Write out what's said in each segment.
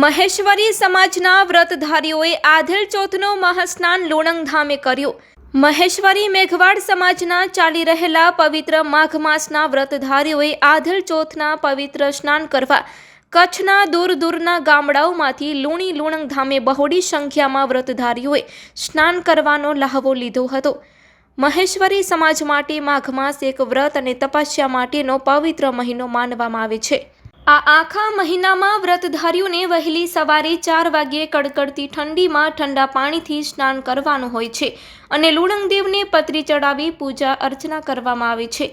મહેશ્વરી સમાજના વ્રતધારીઓએ આધેલ ચોથનો મહાસ્નાન લુણંગ ધામે કર્યું. મહેશ્વરી મેઘવાડ સમાજના ચાલી રહેલા પવિત્ર માઘ માસના વ્રતધારીઓએ આધેલ ચોથના પવિત્ર સ્નાન કરવા કચ્છના દૂર દૂરના ગામડાઓમાંથી લુણી લુણંગ ધામે બહોળી સંખ્યામાં વ્રતધારીઓએ સ્નાન કરવાનો લહાવો લીધો હતો. મહેશ્વરી સમાજ માટે માઘ માસ એક વ્રત અને તપસ્યા માટેનો પવિત્ર મહિનો માનવામાં આવે છે. આ આખા મહિનામાં વ્રતધારીઓને વહેલી સવારે ચાર વાગ્યે કડકડતી ઠંડીમાં ઠંડા પાણીથી સ્નાન કરવાનું હોય છે અને લુણંગદેવને પતરી ચડાવી પૂજા અર્ચના કરવામાં આવે છે.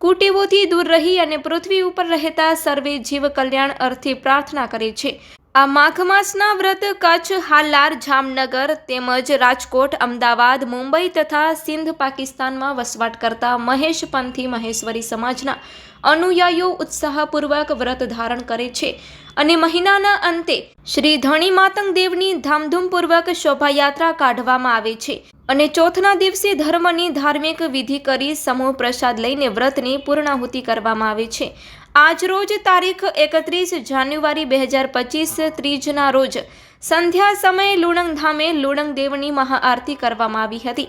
કુટેવોથી દૂર રહી અને પૃથ્વી ઉપર રહેતા સર્વે જીવ કલ્યાણ અર્થે પ્રાર્થના કરે છે. આ માઘ માસના વ્રત કચ્છ, હાલાર, જામનગર તેમજ રાજકોટ, અમદાવાદ, મુંબઈ તથા સિંધ પાકિસ્તાનમાં વસવાટ કરતા મહેશ પંથી મહેશ્વરી સમાજના અનુયાયીઓ ઉત્સાહપૂર્વક વ્રત ધારણ કરે છે અને મહિનાના અંતે શ્રી ધણી માતંગ દેવની ધામધૂમપૂર્વક શોભાયાત્રા કાઢવામાં આવે છે અને ચોથના દિવસે ધર્મની ધાર્મિક વિધિ કરી સમૂહ પ્રસાદ લઈને વ્રતની પૂર્ણાહુતિ કરવામાં આવે છે. આજ રોજ તારીખ એકત્રીસ જાન્યુઆરી બે હજાર પચીસ, ત્રીજના રોજ સંધ્યા સમયે લુણંગ ધામે લુણંગ દેવની મહાઆરતી કરવામાં આવી હતી.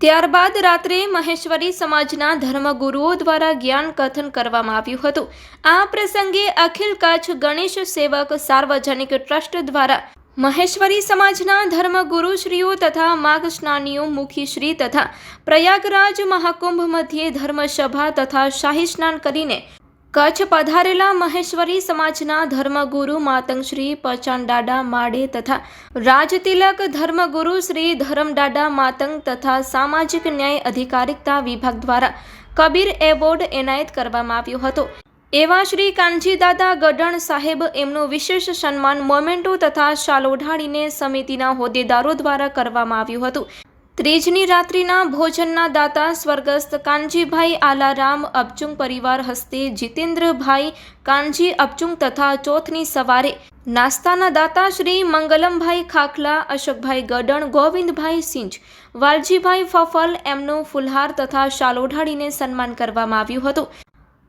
ત્યારબાદ રાત્રે મહેશ્વરી સમાજના ધર્મગુરુઓ દ્વારા જ્ઞાન કથન કરવામાં આવ્યું હતું. આ પ્રસંગે અખિલ કચ્છ ગણેશ સેવક સાર્વજનિક ટ્રસ્ટ દ્વારા મહેશ્વરી સમાજના ધર્મગુરુશ્રીઓ તથા માઘ સ્નાનીઓ મુખીશ્રી તથા પ્રયાગરાજ મહાકુંભ મધ્યે ધર્મસભા તથા શાહી સ્નાન કરીને કચ્છ પધારેલા મહેશ્વરી સમાજના ધર્મગુરુ માતંગશ્રી પચાનડાડા માડે તથા રાજતિલક ધર્મગુરુ શ્રી ધરમડાડા માતંગ તથા સામાજિક ન્યાય અધિકારિકતા વિભાગ દ્વારા કબીર એવોર્ડ એનાયત કરવામાં આવ્યો હતો. એવા શ્રી કાનજીદાદા ગઢણ સાહેબ એમનું વિશેષ સન્માન મોમેન્ટો તથા શાલ ઓઢાડીને સમિતિના હોદ્દેદારો દ્વારા કરવામાં આવ્યું હતું. ત્રીજની રાત્રિના ભોજનના દાતા સ્વર્ગસ્થ કાનજીભાઈ આલારામ અબચુંગ પરિવાર હસ્તે જીતેન્દ્રભાઈ કાનજી અબચુંગ તથા ચોથની સવારે નાસ્તાના દાતા શ્રી મંગલમભાઈ ખાખલા, અશોકભાઈ ગડણ, ગોવિંદભાઈ સિંચ, વાલજીભાઈ ફફલ, એમનું ફુલહાર તથા શાલ ઓઢાડીને સન્માન કરવામાં આવ્યું હતું.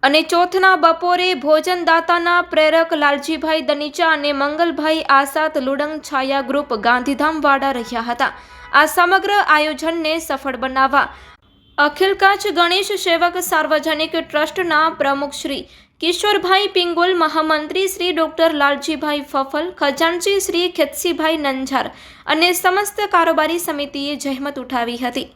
અને ચોથના બપોરે ભોજનદાતાના પ્રેરક લાલજીભાઈ દનીચા અને મંગલભાઈ આસાદ લુડંગ છાયા ગ્રુપ ગાંધીધામવાળા રહ્યા હતા. આ સમગ્ર આયોજનને સફળ બનાવવા અખિલ કચ્છ ગણેશ સેવક સાર્વજનિક ટ્રસ્ટના પ્રમુખ શ્રી કિશોરભાઈ પિંગુલ, મહામંત્રી શ્રી ડોક્ટર લાલજીભાઈ ફફલ, ખજાનચી શ્રી ખેતસીભાઈ નંજાર અને સમસ્ત કારોબારી સમિતિએ જહેમત ઉઠાવી હતી.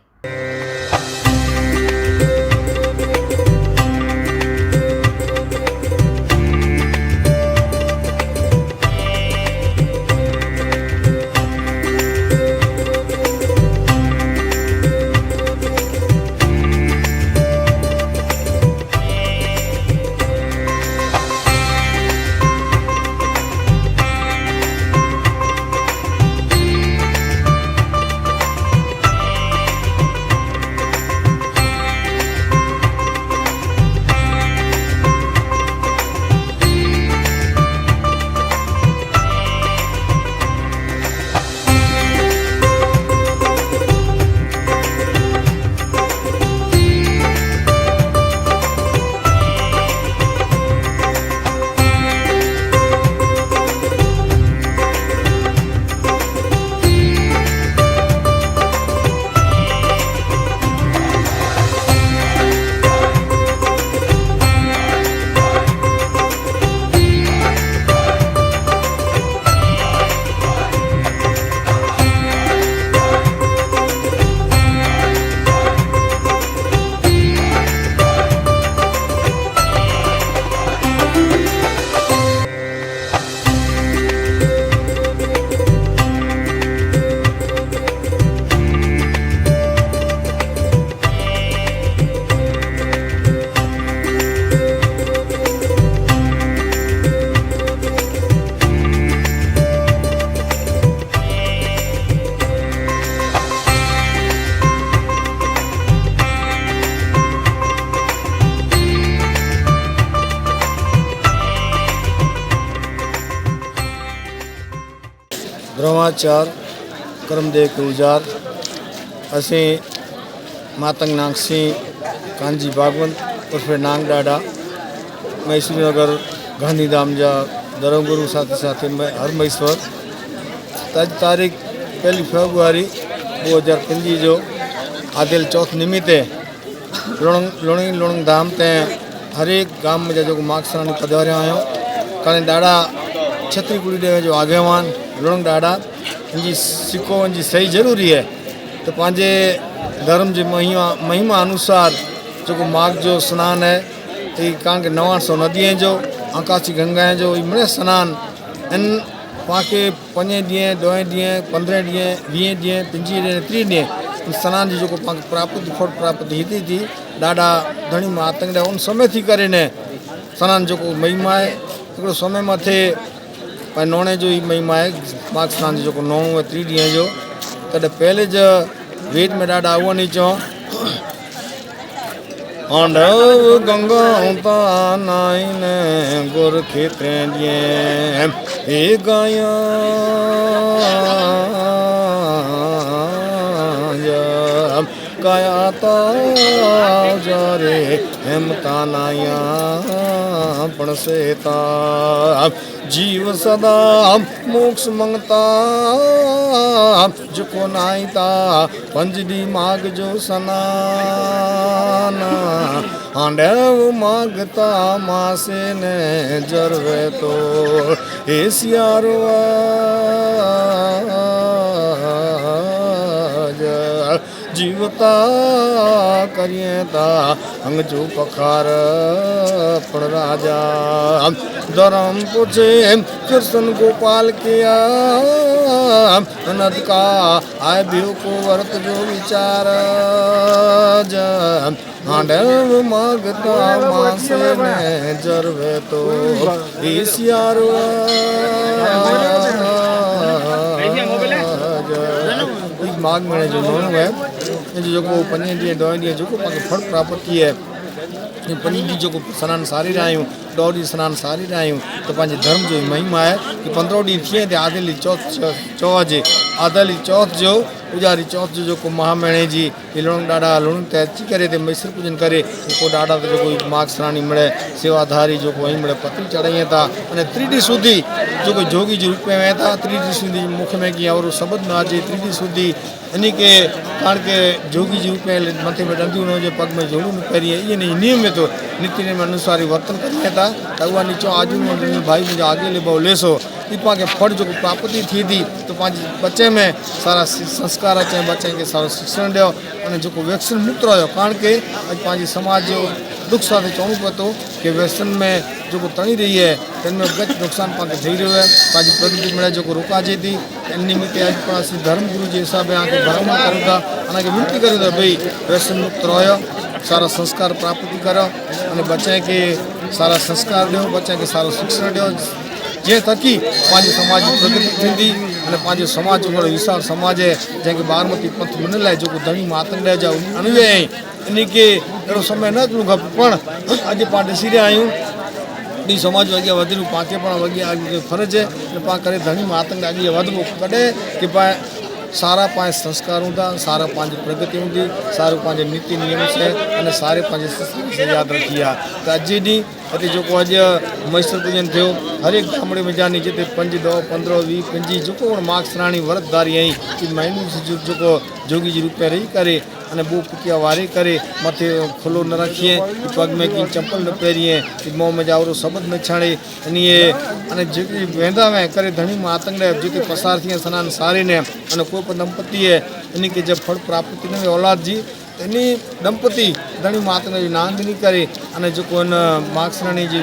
ਸਮਾਚਾਰ ਕਰਮਦੇਵ ਕੁਲਜਾਰ ਅਸੀਂ ਮਾਤੰਗ ਨਾਂਗ ਸਿੰਘ ਕਾਂਜੀ ਬਾਗਵੰਤ ਉਰਫੇ નાંગ ડાડા મૈસુરનગર ગાંધીધામ જા ધરમગુરુ સાથે સાથે હરમેશ્વર તાજ તારીખ પહેલી ફેબ્રુઆરી બે હજાર પંજી જો આદિલ ચોથ નિમિત્તે लोण लोणी लोण धाम ते हर एक गाम में जेको मार्क्स पधारिया आहियूं काणे ॾाढा छत्री कुड़ी ॾे जो आगेवान लुणंग ॾाढा इनजी सिको इनजी सही ज़रूरी है तो पंहिंजे धर्म जे महिमा महिमा अनुसार जेको माघ जो सनानु आहे ई कारण के नवां सौ नदीअ जो आकाशी गंगा जो ई मिड़े सनानु इन पाणखे पंज ॾींहं ॾह ॾींहं पंद्रहं ॾींहं वीह ॾींहं पंजवीह ॾींहं टीह ॾींहं सनान जो जेको पाण प्राप्त फल प्राप्त हिते थी ॾाढा घणी आतंक उन समय थी करे न सनान जेको महिमा आहे हिकिड़ो समय मथे पर नोणे जो ई महिमा आहे माघ सनान जो जेको नोणो आहे टीह ॾींहं जो तॾहिं पहले जो वेद में ॾाढा उहो नहीं चओ आंडव गंगा उता नाइन गुर खेत्रे दिए हे गाया काया ता जारे हेम એમ કાનાયા પણ તા. જીવ સદા મોક્ષ મંગતા. જુકો નાયતા પંજડી માગજો સનાના. હાંડેવ માગતા માસે ને જરવે તો. એ સિયારવા જીવતા કરીએ તા. અંગજુ પખાર પણ રાજા. ધરમ પૂછે કૃષ્ણ ગોપાલ કિયા. અનદ કા આય ભ્યો કો વર્ત જો વિચાર જ. હાંડવ માગતા માસે ને જરવે તો ઈશ્યાર માગ મળે જો નોનું जो जेको पंज ॾींहं ॾह ॾींहं जेको पाण फल प्राप्त थी आहे इन पंज ॾींहं जेको सनानु सारी रहिया आहियूं ॾह ॾींहं सनानु सारी रहिया आहियूं त पंहिंजे धर्म जो ई महिमा आहे की पंद्रहं ॾींहं थिए ते आदिली चौथ चौ जे आदिली चौथ जो पूॼारी चौथ जो जेको महामणे जी हिलण ॾाढा हलण त अची करे हिते मैसर पूजन करे जेको ॾाढा त जेको माग सराणी मिड़े सेवाधारी जेको वही मिड़े पत्री चढ़ाई था अने त्री ॾींहं सुधी जेको जोगी जे रूप में वेह था त्री सुधी मुख में कीअं और सबद न अचे त्री सुधी इन खे कारण के जोगी जे रूप में मथे में ॾंदियूं न हुजे पग में जोड़ू न पहिरीं ईअं न नियम में थो नीति नियम अनुसार वर्तन कनि था त उहा निचो आजू भाई मुंहिंजा आगे लिबो लेसो दीपा के फट जो प्राप्ति थी थी तो पंहिंजे बच्चे में सारा संस्कार अचनि बच्चे खे सारो शिक्षण ॾियो अने जेको वैक्सीन मुक्त रहियो कारण की अॼु पंहिंजे समाज जो दुख सां चवणो पए थो की वैक्सीन में जेको तणी रही है हिन में घटि नुक़सानु पाण खे थी रहियो आहे पंहिंजी प्रगति में रोका रुकाजे थी इन निमित्ते आज पाण धर्म गुरु जी हिसाब सां धर्म कयूं था हुन खे विनती करियो था भई वैक्सीन मुक्त रहियो सारा संस्कार प्राप्त करो अने बच्चे खे सारा संस्कार ॾियो बच्चे खे सारो शिक्षण ॾियो जंहिं थकी पंहिंजे समाज जी प्रगति थींदी अने पंहिंजो समाज जो हिकिड़ो विशाल समाज आहे जंहिंखे बारमती पंथ मिलियल आहे जेको धणी मातंड जा अणवे आहिनि इन खे अहिड़ो समय न अचिणो खपे पण अॼु पाण ॾिसी रहिया आहियूं ॿी समाज अॻियां वधिणो पाण खे पाण अॻियां अॻियां फर्ज़ु आहे त पाण करे धणी मातंग अॻियां वधिबो कॾहिं की पाण સારા પાંચ સંસ્કાર ઊંધા, સારા પાંચ પ્રગતિ ઊંધી, સારું પાંચ નીતિ નિયમ છે અને સારી પાંચ યાદ રખ્યા તો આજેની હતી જો આજે મૈસર પૂજન થયો, હરેક ગામડે મજાની જે તે પંજ દો પંદર વી પંજી જો કોણ માર્ક્સ રાણી વરતધારી અહીં એ માઇન્ડ જોકો જોગીજી રૂપિયા રહી કરે અને બહુ પુતિયા વારે કરે, માથે ખુલ્લો ન રાખીએ, પગ મેં કંઈ ચંપલ ન પહેરીએ કે મોં જ આવરો શબ્દ ન છાણે, અને એ અને જે વેંદા વેં કરે ધણીમાં આતંક જે કંઈ પસાર થઈએ સનાન સારીને, અને કોઈ પણ દંપતીએ એની કે જે ફળ પ્રાપ્તિ ન હોય, ઓલાદજી, એની દંપતી ધણી માતને નાંદની કરે, અને જો કોઈને માક્ષરાણી જે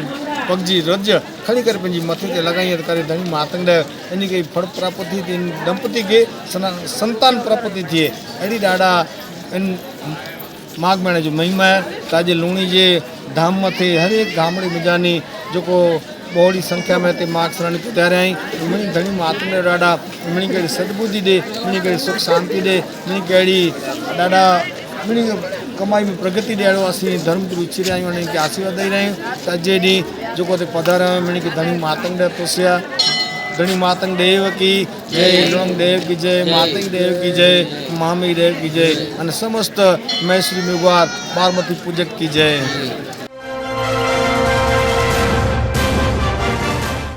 પગજી રજ ખડી કરી પંજી મથી તે લગાઈ કરે ધણી માતંડ એની કઈ ફળ પ્રાપ્તિ દંપતી કે સંતાન પ્રાપ્તિ થઈએ. એડી દાડા એનું માગ માણે છે મહિમા તાજે લુણી જે ધામમાંથી હરેક ગામડી મજાની જોકો બહોળી સંખ્યામાં તે માગ શરણી ત્યારે અહીં. ઘણી ઘણી માતને ડાડા ઘણી ઘણી સદબુદ્ધિ દે ઘણી ઘણી સુખ શાંતિ દે ઘણી ઘણી ડાડા ઘણી કમાઈમાં પ્રગતિ દેડો અસી ધર્મગુરુ ઈચ્છી રહ્યા કે આશીર્વાદ દઈ રહ્યા. તાજેની જોકો તે પધારા મણી કે ધણી માતંગ પોસ્યા ઘણી માતંગ દેવ કી જય લોંગ દેવ કી જય માતંગ દેવ કી જય મામી દેવ કી જય. અને સમસ્ત મૈસરી મેઘવાર બારમતી પૂજક કી જય.